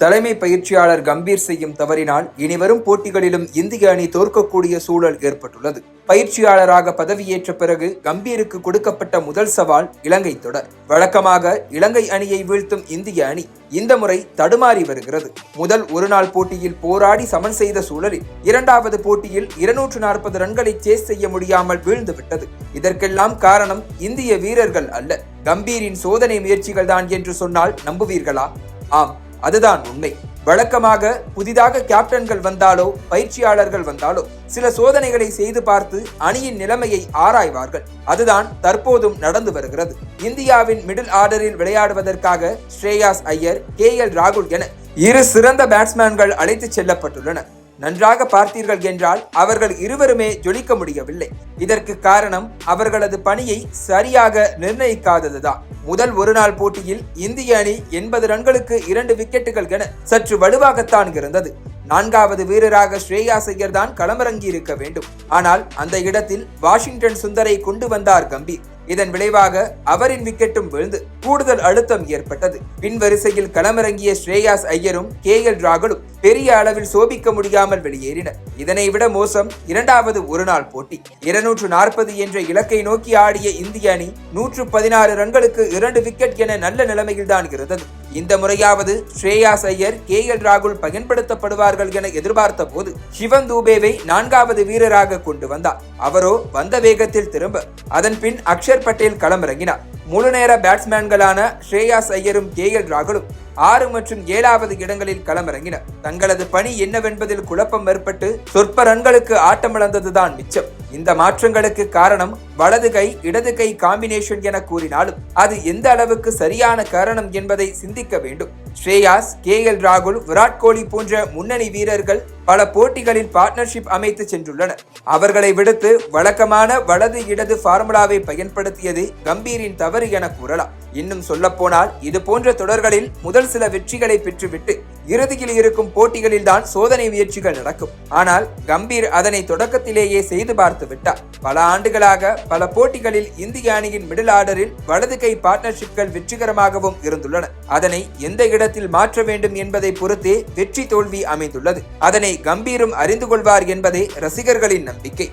தலைமை பயிற்சியாளர் கம்பீர் செய்யும் தவறினால் இனிவரும் போட்டிகளிலும் இந்திய அணி தோற்கக்கூடிய சூழல் ஏற்பட்டுள்ளது. பயிற்சியாளராக பதவியேற்ற பிறகு கம்பீருக்கு கொடுக்கப்பட்ட முதல் சவால் இலங்கை தொடர். வழக்கமாக இலங்கை அணியை வீழ்த்தும் இந்திய அணி இந்த முறை தடுமாறி வருகிறது. முதல் ஒருநாள் போட்டியில் போராடி சமன் செய்த சூழலில் இரண்டாவது போட்டியில் இருநூற்று நாற்பது ரன்களை சேஸ் செய்ய முடியாமல் வீழ்ந்துவிட்டது. இதற்கெல்லாம் காரணம் இந்திய வீரர்கள் அல்ல. கம்பீரின் சோதனை முயற்சிகள் தான் என்று சொன்னால் நம்புவீர்களா? ஆம். அதுதான் உண்மை. வழக்கமாக புதிதாக கேப்டன்கள் வந்தாலோ பயிற்சியாளர்கள் வந்தாலோ சில சோதனைகளை செய்து பார்த்து அணியின் நிலைமையை ஆராய்வார்கள். அதுதான் தற்போதும் நடந்து வருகிறது. இந்தியாவின் மிடில் ஆர்டரில் விளையாடுவதற்காக ஸ்ரேயாஸ் ஐயர் கே எல் ராகுல் என இரு சிறந்த பேட்ஸ்மேன்கள் அழைத்துச் செல்லப்பட்டுள்ளனர் நன்றாக பார்த்தீர்கள் என்றால் அவர்கள் இருவருமே ஜொலிக்க முடியவில்லை. இதற்கு காரணம் அவர்களது பணியை சரியாக நிர்ணயிக்காததுதான். முதல் ஒருநாள் போட்டியில் இந்திய அணி எண்பது ரன்களுக்கு இரண்டு விக்கெட்டுகள் என சற்று வலுவாகத்தான் இருந்தது. நான்காவது வீரராக ஸ்ரேயாஸ் செய்யர் தான் களமிறங்கி இருக்க வேண்டும். ஆனால் அந்த இடத்தில் வாஷிங்டன் சுந்தரை கொண்டு வந்தார் கம்பீர். இதன் விளைவாக அவரின் விக்கெட்டும் விழுந்து கூடுதல் அழுத்தம் ஏற்பட்டது. பின்வரிசையில் களமிறங்கிய ஸ்ரேயாஸ் ஐயரும் கே எல் ராகுலும் பெரிய அளவில் சோபிக்க முடியாமல் வெளியேறினர். இதனை விட மோசம் இரண்டாவது ஒருநாள் போட்டி. இருநூற்று நாற்பது என்ற இலக்கை நோக்கி ஆடிய இந்திய அணி நூற்று பதினாறு ரன்களுக்கு இரண்டு விக்கெட் என நல்ல நிலைமையில்தான் இருந்தது. இந்த முறையாவது ஸ்ரேயாஸ் ஐயர் கே எல் ராகுல் பயன்படுத்தப்படுவார்கள் என எதிர்பார்த்த போது சிவன் தூபேவை நான்காவது வீரராக கொண்டு வந்தார். அவரோ வந்த வேகத்தில் திரும்ப. அதன் பின் அக்ஷர் பட்டேல் களமிறங்கினார். முழு நேர பேட்ஸ்மேன்களான ஸ்ரேயாஸ் ஐயரும் கே எல் ராகுலும் ஆறு மற்றும் ஏழாவது இடங்களில் களமிறங்கினர். தங்களது பணி என்னவென்பதில் குழப்பம் ஏற்பட்டு சொற்ப ரன்களுக்கு ஆட்டமிழந்ததுதான் மிச்சம். இந்த மாற்றங்களுக்கு காரணம் வலது கை இடது கை காம்பினேஷன் என கூறினாலும் அது எந்த அளவுக்கு சரியான காரணம் என்பதை சிந்திக்க வேண்டும். ஸ்ரேயாஸ் கே எல் ராகுல் விராட் கோலி போன்ற முன்னணி வீரர்கள் பல போட்டிகளில் பார்ட்னர்ஷிப் அமைத்து சென்றுள்ளனர். அவர்களை விடுத்து வழக்கமான வலது இடது ஃபார்முலாவை பயன்படுத்தியது கம்பீரின் தவறு என கூறலாம். இன்னும் சொல்லப்போனால் இது போன்ற தொடர்களில் முதல் சில வெற்றிகளை பெற்றுவிட்டு இறுதியில் இருக்கும் போட்டிகளில்தான் சோதனை முயற்சிகள் நடக்கும். ஆனால் கம்பீர் அதனை தொடக்கத்திலேயே செய்து பார்த்து விட்டார் பல ஆண்டுகளாக பல போட்டிகளில் இந்திய அணியின் மிடில் ஆர்டரில் வலது கை பார்ட்னர்ஷிப்கள் வெற்றிகரமாகவும் இருந்துள்ளன. அதனை எந்த இடத்தில் மாற்ற வேண்டும் என்பதை பொறுத்தே வெற்றி தோல்வி அமைந்துள்ளது. அதனை கம்பீரும் அறிந்து கொள்வார் என்பதே ரசிகர்களின் நம்பிக்கை.